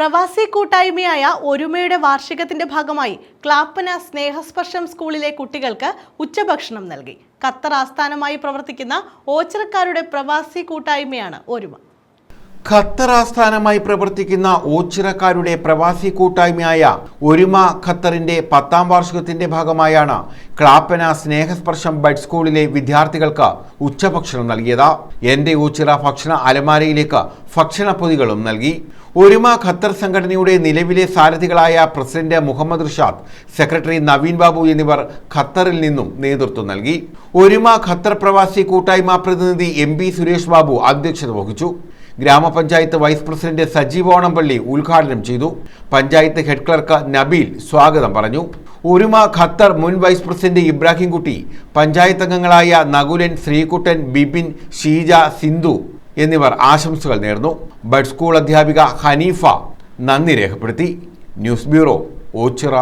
പ്രവാസി കൂട്ടായ്മയായ ഒരുമയുടെ വാർഷികത്തിന്റെ ഭാഗമായി ക്ലാപ്പന സ്നേഹസ്പർശം സ്കൂളിലെ കുട്ടികൾക്ക് ഉച്ചഭക്ഷണം നൽകി. ഖത്തർ ആസ്ഥാനമായി പ്രവർത്തിക്കുന്ന ഓച്ചറക്കാരുടെ പ്രവാസി കൂട്ടായ്മയാണ് ഒരുമ. ഖത്തർ ആസ്ഥാനമായി പ്രവർത്തിക്കുന്ന ഓച്ചിറക്കാരുടെ പ്രവാസി കൂട്ടായ്മയായ ഒരുമ ഖത്തറിന്റെ പത്താം വാർഷികത്തിന്റെ ഭാഗമായാണ് ക്ലാപ്പന സ്നേഹസ്പർശം ബഡ് സ്കൂളിലെ വിദ്യാർത്ഥികൾക്ക് ഉച്ചഭക്ഷണം നൽകിയത്. എന്റെ ഓച്ചിറ ഭക്ഷണ അലമാരയിലേക്ക് ഭക്ഷണപ്പൊതികളും നൽകി. ഒരുമ ഖത്തർ സംഘടനയുടെ നിലവിലെ സാരഥികളായ പ്രസിഡന്റ് മുഹമ്മദ് റിഷാദ് സെക്രട്ടറി നവീൻ ബാബു എന്നിവർ ഖത്തറിൽ നിന്നും നേതൃത്വം നൽകി. ഒരുമ ഖത്തർ പ്രവാസി കൂട്ടായ്മ പ്രതിനിധി എം സുരേഷ് ബാബു അധ്യക്ഷത വഹിച്ചു. ഗ്രാമപഞ്ചായത്ത് വൈസ് പ്രസിഡന്റ് സജീവ് ഓണംപള്ളി ഉദ്ഘാടനം ചെയ്തു. പഞ്ചായത്ത് ഹെഡ് ക്ലർക്ക് നബീൽ സ്വാഗതം പറഞ്ഞു. ഉരുമ ഖത്തർ മുൻ വൈസ് പ്രസിഡന്റ് ഇബ്രാഹിംകുട്ടി പഞ്ചായത്ത് അംഗങ്ങളായ നകുലൻ ശ്രീകുട്ടൻ ബിപിൻ ഷീജ സിന്ധു എന്നിവർ ആശംസകൾ നേർന്നു. ബഡ് സ്കൂൾ അധ്യാപിക ഹനീഫ നന്ദി രേഖപ്പെടുത്തി. News bureau Ochira.